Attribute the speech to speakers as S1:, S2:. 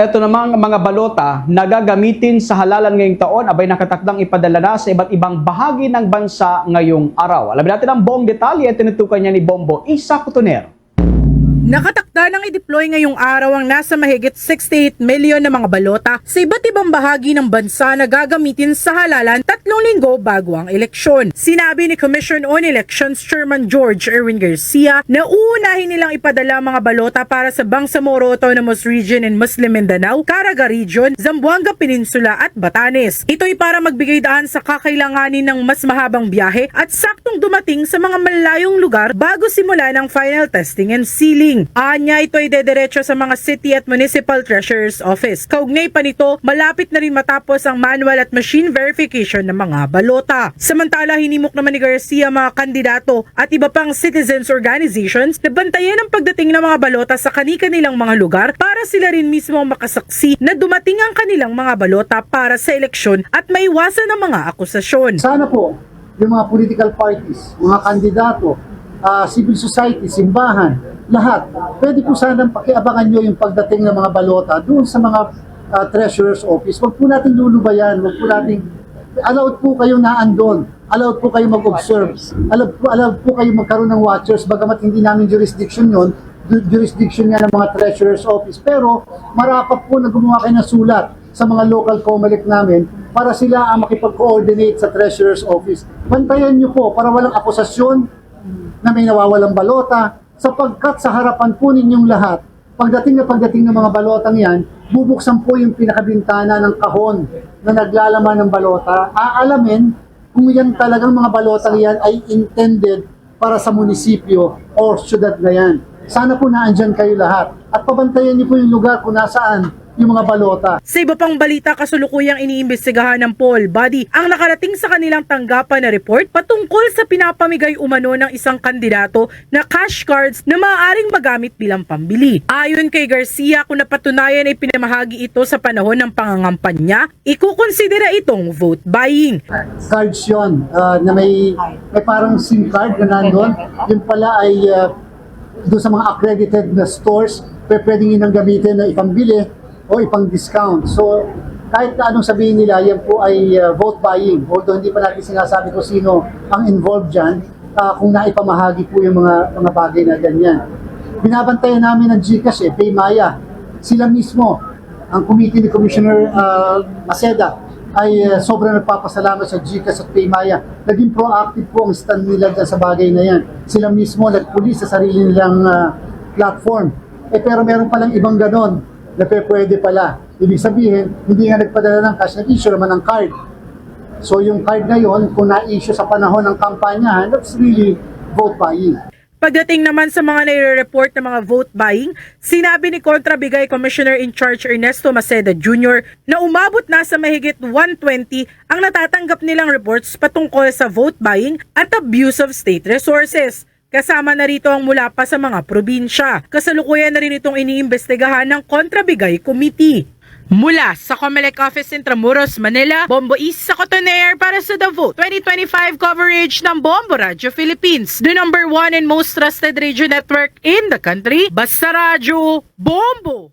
S1: Ito namang mga balota na gagamitin sa halalan ngayong taon abay nakatakdang ipadala na sa iba't ibang bahagi ng bansa ngayong araw. Alamin natin ang buong detalye at tinutukan niya ni Bombo Isa Kutuner.
S2: Nakatakda nang i-deploy ngayong araw ang nasa mahigit 68 milyon na mga balota sa iba't ibang bahagi ng bansa na gagamitin sa halalan tatlong linggo bago ang eleksyon. Sinabi ni Commission on Elections Chairman George Erwin Garcia na uunahin nilang ipadala mga balota para sa Bangsamoro Autonomous Region in Muslim Mindanao, Caraga Region, Zamboanga Peninsula at Batanes. Ito'y para magbigay daan sa kakailanganin ng mas mahabang biyahe at saktong dumating sa mga malayong lugar bago simula ng final testing and sealing. Anya ito ay dederecho sa mga city at municipal treasurer's office. Kaugnay pa nito, malapit na rin matapos ang manual at machine verification ng mga balota. Samantala, hinimok naman ni Garcia mga kandidato at iba pang citizens organizations na bantayan ang pagdating ng mga balota sa kani-kanilang mga lugar para sila rin mismo makasaksi na dumating ang kanilang mga balota para sa eleksyon at maiwasan ang mga akusasyon.
S3: Sana po, yung mga political parties, mga kandidato, ah, civil society, simbahan, lahat, pwede po sanang pakiabangan nyo yung pagdating ng mga balota doon sa mga ah, treasurer's office. Huwag po natin lulubayan, huwag po natin, allowed po kayong naandon, allowed po kayong mag-observe, allowed po, allowed po kayong magkaroon ng watchers, bagamat hindi namin jurisdiction yon ju- jurisdiction nga ng mga treasurer's office. Pero marapat po na gumawa kayo ng sulat sa mga local COMELEC namin para sila ang makipag-coordinate sa treasurer's office. Bantayan nyo po para walang akusasyon na may nawawalang balota sapagkat sa harapan po ninyong lahat, pagdating na pagdating ng mga balotang yan, bubuksan po yung pinakabintana ng kahon na naglalaman ng balota. Aalamin kung yan talagang mga balotang yan ay intended para sa munisipyo o syudad na yan. Sana po naandyan kayo lahat. At pabantayan niyo po yung lugar kung nasaan yung mga balota.
S2: Sa iba pang balita, kasulukuyang iniimbestigahan ng Paul Body ang nakarating sa kanilang tanggapan na report patungkol sa pinapamigay umano ng isang kandidato na cash cards na maaaring magamit bilang pambili. Ayon kay Garcia, kung napatunayan ay pinamahagi ito sa panahon ng pangangampanya, ikukonsidera itong vote buying.
S3: cards yun ah, na may, may parang SIM card na nandun. Yun pala ay ah, doon sa mga accredited na stores, pwede pwedeng yun ang gamitin na ipambili o ipang discount. So, kahit na anong sabihin nila, yan po ay ah, vote buying. Although hindi pa natin sinasabi kung sino ang involved dyan, ah, kung naipamahagi po yung mga, mga bagay na ganyan. Binabantayan namin ng GCash eh, Paymaya. Sila mismo, ang committee ni Commissioner ah, Maceda, ay uh, sobrang nagpapasalamat sa GCash at Paymaya. Naging proactive po ang stand nila sa bagay na yan. Sila mismo nagpulis sa sarili nilang ah, platform. Eh pero meron palang ibang ganon na pwede pala. Ibig sabihin, hindi nga nagpadala ng cash, nag-issue naman ng card. So yung card na yon, kung na-issue sa panahon ng kampanyahan, that's really vote buying.
S2: Pagdating naman sa mga nire-report na mga vote buying, sinabi ni Kontrabigay Commissioner in Charge Ernesto Maceda Jr. na umabot na sa mahigit 120 ang natatanggap nilang reports patungkol sa vote buying at abuse of state resources. Kasama na rito ang mula pa sa mga probinsya. Kasalukuyan na rin itong iniimbestigahan ng Kontrabigay Committee. Mula sa Comelec Office in Tramuros, Manila, Bombo East sa Cotoner para sa The Vote 2025 coverage ng Bombo Radio Philippines, the number one and most trusted radio network in the country. Basta Radio, Bombo!